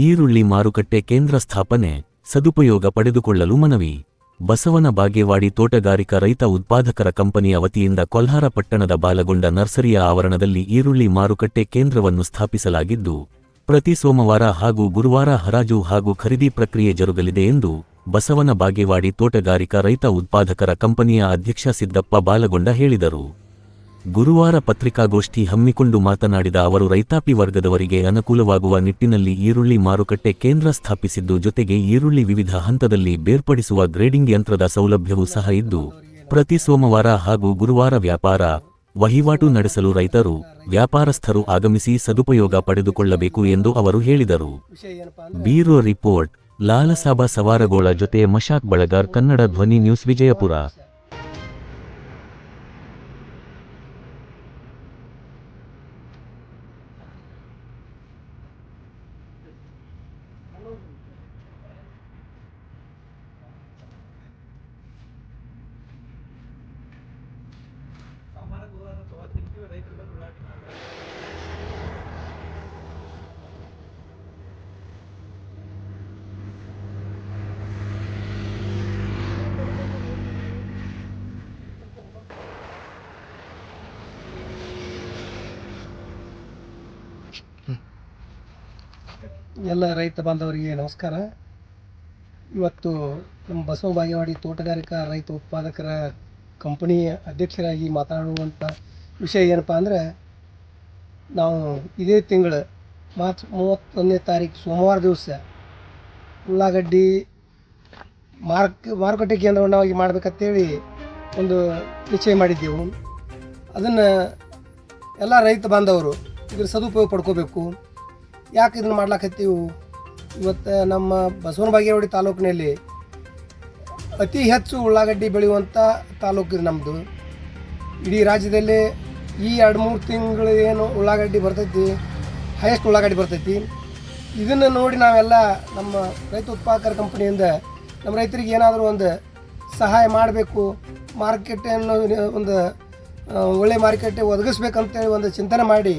ಈರುಳ್ಳಿ ಮಾರುಕಟ್ಟೆ ಕೇಂದ್ರ ಸ್ಥಾಪನೆ, ಸದುಪಯೋಗ ಪಡೆದುಕೊಳ್ಳಲು ಮನವಿ. ಬಸವನ ಬಾಗೇವಾಡಿ ತೋಟಗಾರಿಕಾ ರೈತ ಉತ್ಪಾದಕರ ಕಂಪನಿಯ ವತಿಯಿಂದ ಕೊಲ್ಹಾರ ಪಟ್ಟಣದ ಬಾಲಗೊಂಡ ನರ್ಸರಿಯ ಆವರಣದಲ್ಲಿ ಈರುಳ್ಳಿ ಮಾರುಕಟ್ಟೆ ಕೇಂದ್ರವನ್ನು ಸ್ಥಾಪಿಸಲಾಗಿದ್ದು, ಪ್ರತಿ ಸೋಮವಾರ ಹಾಗೂ ಗುರುವಾರ ಹರಾಜು ಹಾಗೂ ಖರೀದಿ ಪ್ರಕ್ರಿಯೆ ಜರುಗಲಿದೆ ಎಂದು ಬಸವನ ಬಾಗೇವಾಡಿ ತೋಟಗಾರಿಕಾ ರೈತ ಉತ್ಪಾದಕರ ಕಂಪನಿಯ ಅಧ್ಯಕ್ಷ ಸಿದ್ದಪ್ಪ ಬಾಲಗೊಂಡ ಹೇಳಿದರು. ಗುರುವಾರ ಪತ್ರಿಕಾಗೋಷ್ಠಿ ಹಮ್ಮಿಕೊಂಡು ಮಾತನಾಡಿದ ಅವರು, ರೈತಾಪಿ ವರ್ಗದವರಿಗೆ ಅನುಕೂಲವಾಗುವ ನಿಟ್ಟಿನಲ್ಲಿ ಈರುಳ್ಳಿ ಮಾರುಕಟ್ಟೆ ಕೇಂದ್ರ ಸ್ಥಾಪಿಸಿದ್ದು, ಜೊತೆಗೆ ಈರುಳ್ಳಿ ವಿವಿಧ ಹಂತದಲ್ಲಿ ಬೇರ್ಪಡಿಸುವ ಗ್ರೇಡಿಂಗ್ ಯಂತ್ರದ ಸೌಲಭ್ಯವೂ ಸಹ ಇದ್ದು, ಪ್ರತಿ ಸೋಮವಾರ ಹಾಗೂ ಗುರುವಾರ ವ್ಯಾಪಾರ ವಹಿವಾಟು ನಡೆಸಲು ರೈತರು, ವ್ಯಾಪಾರಸ್ಥರು ಆಗಮಿಸಿ ಸದುಪಯೋಗ ಪಡೆದುಕೊಳ್ಳಬೇಕು ಎಂದು ಅವರು ಹೇಳಿದರು. ಬೀರೋ ರಿಪೋರ್ಟ್, ಲಾಲಸಾಬ ಸವಾರಗೋಳ ಜೊತೆ ಮಶಾಕ್ ಬಳಗಾರ್, ಕನ್ನಡ ಧ್ವನಿ ನ್ಯೂಸ್ ವಿಜಯಪುರ. ಎಲ್ಲ ರೈತ ಬಾಂಧವರಿಗೆ ನಮಸ್ಕಾರ. ಇವತ್ತು ನಮ್ಮ ಬಸವ ಬಾಗೇವಾಡಿ ತೋಟಗಾರಿಕಾ ರೈತ ಉತ್ಪಾದಕರ ಕಂಪನಿ ಅಧ್ಯಕ್ಷರಾಗಿ ಮಾತಾಡುವಂಥ ವಿಷಯ ಏನಪ್ಪ ಅಂದರೆ, ನಾವು ಇದೇ ತಿಂಗಳು ಮಾರ್ಚ್ ಮೂವತ್ತೊಂದನೇ ತಾರೀಕು ಸೋಮವಾರ ದಿವಸ ಉಳ್ಳಾಗಡ್ಡಿ ಮಾರ್ಕ್, ಮಾರುಕಟ್ಟೆ ಕೇಂದ್ರವನ್ನಾಗಿ ಮಾಡಬೇಕಂತೇಳಿ ಒಂದು ನಿಶ್ಚಯ ಮಾಡಿದ್ದೆವು. ಅದನ್ನು ಎಲ್ಲ ರೈತ ಬಾಂಧವರು ಇದ್ರ ಸದುಪಯೋಗ ಪಡ್ಕೋಬೇಕು. ಯಾಕೆ ಇದನ್ನು ಮಾಡ್ಲಾಕತ್ತೀವಿ? ಇವತ್ತು ನಮ್ಮ ಬಸವನ ಬಾಗೇವಾಡಿ ತಾಲೂಕಿನಲ್ಲಿ ಅತಿ ಹೆಚ್ಚು ಉಳ್ಳಾಗಡ್ಡಿ ಬೆಳೆಯುವಂಥ ತಾಲೂಕು ಇದು ನಮ್ಮದು ಇಡೀ ರಾಜ್ಯದಲ್ಲಿ ಈ ಎರಡು ಮೂರು ತಿಂಗಳು ಏನು ಉಳ್ಳಾಗಡ್ಡಿ ಬರ್ತೈತಿ ಹೈಯೆಸ್ಟ್ ಉಳ್ಳಾಗಡ್ಡಿ ಬರ್ತೈತಿ. ಇದನ್ನು ನೋಡಿ ನಾವೆಲ್ಲ ನಮ್ಮ ರೈತ ಉತ್ಪಾದಕರ ಕಂಪನಿಯಿಂದ ನಮ್ಮ ರೈತರಿಗೆ ಏನಾದರೂ ಒಂದು ಸಹಾಯ ಮಾಡಬೇಕು ಮಾರ್ಕೆಟನ್ನು ಒಂದು ಒಳ್ಳೆ ಮಾರುಕಟ್ಟೆ ಒದಗಿಸ್ಬೇಕಂತೇಳಿ ಒಂದು ಚಿಂತನೆ ಮಾಡಿ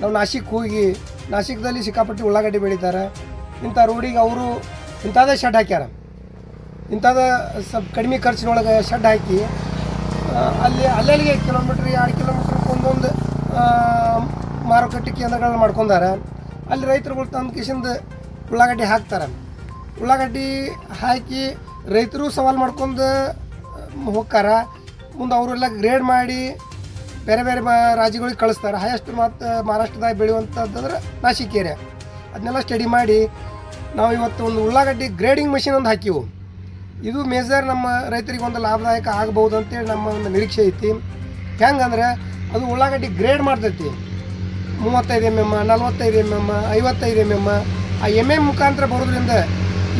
ನಾವು ನಾಶಿಕ್ ಹೋಗಿ ನಾಶಿಕ್ದಲ್ಲಿ ಸಿಕ್ಕಾಪಟ್ಟಿ ಉಳ್ಳಾಗಡ್ಡಿ ಬೆಳೀತಾರೆ. ಇಂಥ ರೋಡಿಗೆ ಅವರು ಇಂಥದೇ ಶೆಡ್ ಹಾಕ್ಯಾರ. ಇಂಥದ ಸ್ವಲ್ಪ ಕಡಿಮೆ ಖರ್ಚಿನೊಳಗೆ ಶೆಡ್ ಹಾಕಿ ಅಲ್ಲಿ ಅಲ್ಲಲ್ಲಿಗೆ ಕಿಲೋಮೀಟ್ರ್ ಎರಡು ಕಿಲೋಮೀಟ್ರ್ ಒಂದೊಂದು ಮಾರುಕಟ್ಟೆ ಕೇಂದ್ರಗಳನ್ನ ಮಾಡ್ಕೊಂಡಾರೆ. ಅಲ್ಲಿ ರೈತರುಗಳು ತಂದು ಕಿಶಿಂದ ಉಳ್ಳಾಗಡ್ಡಿ ಹಾಕ್ತಾರೆ. ಉಳ್ಳಾಗಡ್ಡಿ ಹಾಕಿ ರೈತರು ಸವಾಲು ಮಾಡ್ಕೊಂಡು ಹೋಗ್ತಾರ ಮುಂದೆ ಅವರೆಲ್ಲ ಗ್ರೇಡ್ ಮಾಡಿ ಬೇರೆ ಬೇರೆ ರಾಜ್ಯಗಳಿಗೆ ಕಳಿಸ್ತಾರೆ. ಹೈಯೆಸ್ಟ್ ಮತ್ತು ಮಹಾರಾಷ್ಟ್ರದಾಗ ಬೆಳೆಯುವಂಥದ್ದಂದ್ರೆ ನಾಶಿಕ್ ಏರಿಯಾ ಅದನ್ನೆಲ್ಲ ಸ್ಟಡಿ ಮಾಡಿ, ನಾವು ಇವತ್ತು ಒಂದು ಉಳ್ಳಾಗಡ್ಡಿ ಗ್ರೇಡಿಂಗ್ ಮಷಿನ್ ಒಂದು ಹಾಕಿವು. ಇದು ಮೇಜರ್ ನಮ್ಮ ರೈತರಿಗೆ ಒಂದು ಲಾಭದಾಯಕ ಆಗ್ಬೋದು ಅಂತೇಳಿ ನಮ್ಮ ಒಂದು ನಿರೀಕ್ಷೆ ಐತಿ. ಹೆಂಗಂದ್ರೆ ಅದು ಉಳ್ಳಾಗಡ್ಡಿ ಗ್ರೇಡ್ ಮಾಡ್ತೈತಿ. ಮೂವತ್ತೈದು ಎಂ ಎಂ ನಲ್ವತ್ತೈದು ಎಂ ಎಂ ಐವತ್ತೈದು ಎಂ ಎಂ ಆ ಎಂ ಎಂ ಮುಖಾಂತರ ಬರೋದ್ರಿಂದ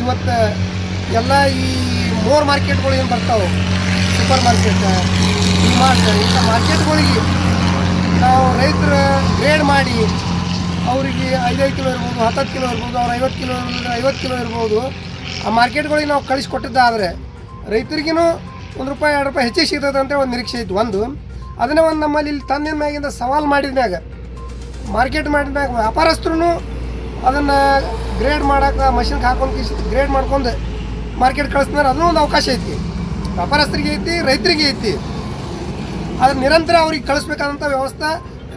ಇವತ್ತು ಎಲ್ಲ ಈ ಮೋರ್ ಮಾರ್ಕೆಟ್ಗಳು ಏನು ಬರ್ತಾವೆ ಸೂಪರ್ ಮಾರ್ಕೆಟ್ ಡಿಮಾರ್ಟ್ ಇಂಥ ಮಾರ್ಕೆಟ್ಗಳಿಗೆ ನಾವು ರೈತರ ಗ್ರೇಡ್ ಮಾಡಿ, ಅವರಿಗೆ ಐದೈದು ಕಿಲೋ ಇರ್ಬೋದು, ಹತ್ತತ್ತು ಕಿಲೋ ಇರ್ಬೋದು, ಅವ್ರು ಐವತ್ತು ಕಿಲೋ ಐವತ್ತು ಕಿಲೋ ಇರ್ಬೋದು, ಆ ಮಾರ್ಕೆಟ್ಗಳಿಗೆ ನಾವು ಕಳಿಸ್ಕೊಟ್ಟಿದ್ದಾದರೆ ರೈತರಿಗೂ ಒಂದು ರೂಪಾಯಿ, ಎರಡು ರೂಪಾಯಿ ಹೆಚ್ಚಿಗೆ ಸಿಗ್ತದೆ ಅಂತ ಒಂದು ನಿರೀಕ್ಷೆ ಇತ್ತು. ಒಂದು, ಅದನ್ನೇ ಒಂದು ನಮ್ಮಲ್ಲಿ ಇಲ್ಲಿ ತಂದಿನ ಮ್ಯಾಗಿಂದ ಸವಾಲು ಮಾಡಿದ ಮ್ಯಾಗ ಮಾರ್ಕೆಟ್ ಮಾಡಿದ ಮ್ಯಾಗ ವ್ಯಾಪಾರಸ್ಥರು ಅದನ್ನು ಗ್ರೇಡ್ ಮಾಡೋಕೆ ಮಷಿನ್ಗೆ ಹಾಕೊಂಡು ಗ್ರೇಡ್ ಮಾಡ್ಕೊಂಡು ಮಾರ್ಕೆಟ್ ಕಳಿಸ್ತಾರೆ ಅದನ್ನೂ ಒಂದು ಅವಕಾಶ ಐತಿ. ವ್ಯಾಪಾರಸ್ಥರಿಗೆ ಐತಿ, ರೈತರಿಗೆ ಐತಿ. ಅದು ನಿರಂತರ ಅವ್ರಿಗೆ ಕಳಿಸ್ಬೇಕಾದಂಥ ವ್ಯವಸ್ಥೆ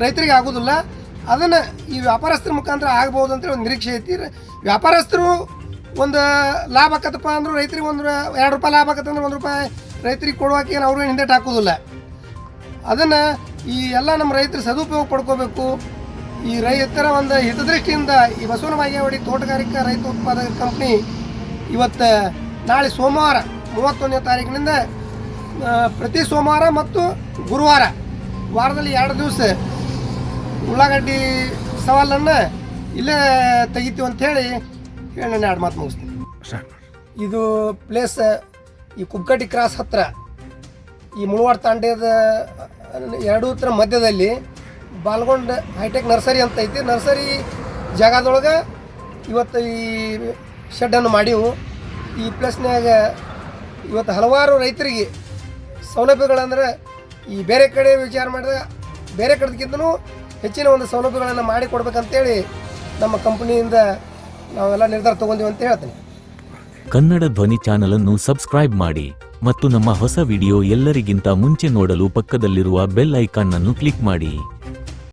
ರೈತರಿಗೆ ಆಗೋದಿಲ್ಲ. ಅದನ್ನು ಈ ವ್ಯಾಪಾರಸ್ಥರ ಮುಖಾಂತರ ಆಗ್ಬೋದು ಅಂತೇಳಿ ಒಂದು ನಿರೀಕ್ಷೆ ಐತಿ. ವ್ಯಾಪಾರಸ್ಥರು ಒಂದು ಲಾಭ ಆಕತ್ತಪ್ಪ ಅಂದ್ರೆ ರೈತರಿಗೆ ಒಂದು ಎರಡು ರೂಪಾಯಿ ಲಾಭ ಆಕತ್ತಂದ್ರೆ ಒಂದು ರೂಪಾಯಿ ರೈತರಿಗೆ ಕೊಡುವಾಕೆ ಏನು ಅವ್ರಿಗೆ ಹಿಂದೆ ಹಾಕೋದಿಲ್ಲ. ಅದನ್ನು ಈ ಎಲ್ಲ ನಮ್ಮ ರೈತರು ಸದುಪಯೋಗ ಪಡ್ಕೋಬೇಕು. ಈ ರೈತರ ಒಂದು ಹಿತದೃಷ್ಟಿಯಿಂದ ಈ ಬಸವನ ಬಾಗೇವಾಡಿ ತೋಟಗಾರಿಕಾ ರೈತ ಉತ್ಪಾದಕ ಕಂಪ್ನಿ ಇವತ್ತು ನಾಳೆ ಸೋಮವಾರ ಮೂವತ್ತೊಂದನೇ ತಾರೀಕಿನಿಂದ ಪ್ರತಿ ಸೋಮವಾರ ಮತ್ತು ಗುರುವಾರ ವಾರದಲ್ಲಿ ಎರಡು ದಿವಸ ಉಳ್ಳಾಗಡ್ಡಿ ಸವಾಲನ್ನು ಇಲ್ಲೇ ತೆಗಿತೀವಿ ಅಂಥೇಳಿ ಹೇಳಿ ನಾನು ಎರಡು ಮಾತು ಮುಗಿಸ್ತೀನಿ. ಇದು ಪ್ಲೇಸ್ ಈ ಕುಗ್ಗಡ್ಡಿ ಕ್ರಾಸ್ ಹತ್ರ ಈ ಮುಳವಾಡ ತಾಂಡ್ಯದ ಎರಡೂ ಹತ್ರ ಮಧ್ಯದಲ್ಲಿ ಬಾಲ್ಗೊಂಡ ಹೈಟೆಕ್ ನರ್ಸರಿ ಅಂತ ಐತಿ. ನರ್ಸರಿ ಜಾಗದೊಳಗೆ ಇವತ್ತು ಈ ಶೆಡ್ಡನ್ನು ಮಾಡಿವು. ಈ ಪ್ಲೇಸ್ನ್ಯಾಗ ಇವತ್ತು ಹಲವಾರು ರೈತರಿಗೆ ಸೌಲಭ್ಯಗಳಂದರೆ ಈ ಬೇರೆ ಕಡೆ ವಿಚಾರ ಮಾಡಿದ್ರೆ ಬೇರೆ ಕಡೆಗಿಂತಲೂ ಹೆಚ್ಚಿನ ಒಂದು ಸೌಲಭ್ಯಗಳನ್ನು ಮಾಡಿ ಕೊಡ್ಬೇಕಂತೇಳಿ ನಮ್ಮ ಕಂಪ್ನಿಯಿಂದ ನಾವೆಲ್ಲ ನಿರ್ಧಾರ ತಗೊಂಡಿವಿ ಅಂತ ಹೇಳ್ತೀನಿ. ಕನ್ನಡ ಧ್ವನಿ ಚಾನಲ್ ಅನ್ನು ಸಬ್ಸ್ಕ್ರೈಬ್ ಮಾಡಿ ಮತ್ತು ನಮ್ಮ ಹೊಸ ವಿಡಿಯೋ ಎಲ್ಲರಿಗಿಂತ ಮುಂಚೆ ನೋಡಲು ಪಕ್ಕದಲ್ಲಿರುವ ಬೆಲ್ ಐಕಾನ್ ಅನ್ನು ಕ್ಲಿಕ್ ಮಾಡಿ.